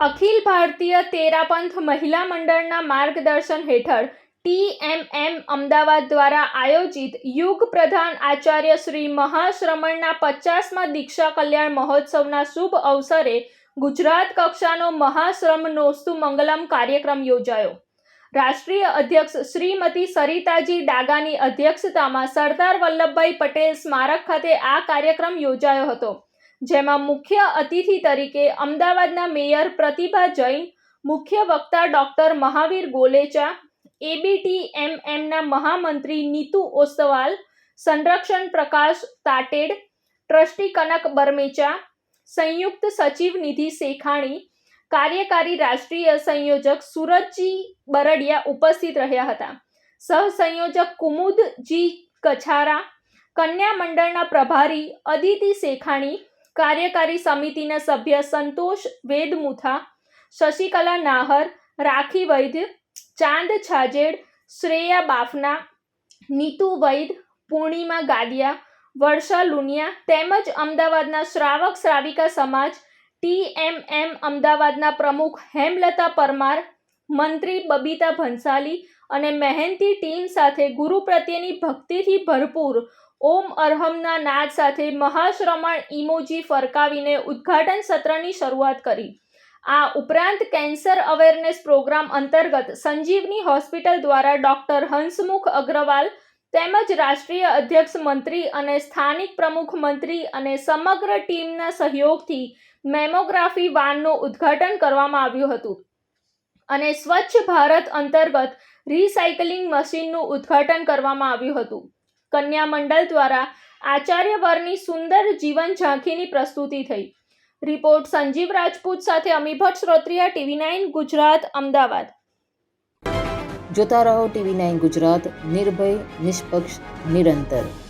અખિલ ભારતીય તેરાપંથ મહિલા મંડળના માર્ગદર્શન હેઠળ ટીએમએમ અમદાવાદ દ્વારા આયોજિત યુગ પ્રધાન આચાર્ય શ્રી મહાશ્રમણના પચાસમાં દીક્ષા કલ્યાણ મહોત્સવના શુભ અવસરે ગુજરાત કક્ષાનો મહાશ્રમ નોસ્તુ મંગલમ કાર્યક્રમ યોજાયો. રાષ્ટ્રીય અધ્યક્ષ શ્રીમતી સરિતાજી ડાગાની અધ્યક્ષતામાં સરદાર વલ્લભભાઈ પટેલ સ્મારક ખાતે આ કાર્યક્રમ યોજાયો હતો. જેમાં મુખ્ય અતિથિ તરીકે અમદાવાદના મેયર પ્રતિભા જૈન, મુખ્ય વક્તા ડોક્ટર મહાવીર ગોલેચા, એબીટીએમએમના મહામંત્રી નીતુ ઓસ્તવાલ સંરક્ષણ પ્રકાશ તાટેડ, ટ્રસ્ટી કનક બરમેચા, સંયુક્ત સચિવ નિધિ શેખાણી, કાર્યકારી રાષ્ટ્રીય સંયોજક સુરજજી બરડિયા ઉપસ્થિત રહ્યા હતા. સહસંયોજક કુમુદજી કછારા, કન્યા મંડળના પ્રભારી અદિતિ શેખાણી કાર્યકારી સમિતિના સભ્ય સંતોષ વેદમુથા, શશિકલા નાહર, રાખી વૈદ્ય, ચાંદ છાજેડ, શ્રેયા બાફના, નીતુ વૈદ પૂર્ણિમા ગાદિયા, વર્ષા લુનિયા તેમજ અમદાવાદના શ્રાવક શ્રાવિકા સમાજ, ટીએમએમ અમદાવાદના પ્રમુખ હેમલતા પરમાર, મંત્રી બબીતા ભંસાલી અને મહેનતી ટીમ સાથે ગુરુ પ્રત્યેની ભક્તિથી ભરપૂર ઓમ અરહમના નાદ સાથે મહાશ્રમણ ઇમોજી ફરકાવીને ઉદ્ઘાટન સત્રની શરૂઆત કરી. આ ઉપરાંત કેન્સર અવેરનેસ પ્રોગ્રામ અંતર્ગત સંજીવની હોસ્પિટલ દ્વારા ડોક્ટર હંસમુખ અગ્રવાલ તેમજ રાષ્ટ્રીય અધ્યક્ષ મંત્રી અને સ્થાનિક પ્રમુખ મંત્રી અને સમગ્ર ટીમના સહયોગથી મેમોગ્રાફી વાનનું ઉદ્ઘાટન કરવામાં આવ્યું હતું. અને સ્વચ્છ ભારત અંતર્ગત રિસાયકલિંગ મશીનનું ઉદ્ઘાટન કરવામાં આવ્યું હતું. કન્યા મંડળ દ્વારા આચાર્યવરની સુંદર જીવન ઝાંખીની પ્રસ્તુતિ થઈ. રિપોર્ટ સંજીવ રાજપૂત સાથે અમીભટ્ટ શ્રોત્રિયા, ટીવી નાઇન ગુજરાત, અમદાવાદ. જોતા રહો ટીવી નાઇન ગુજરાત, નિર્ભય, નિષ્પક્ષ, નિરંતર.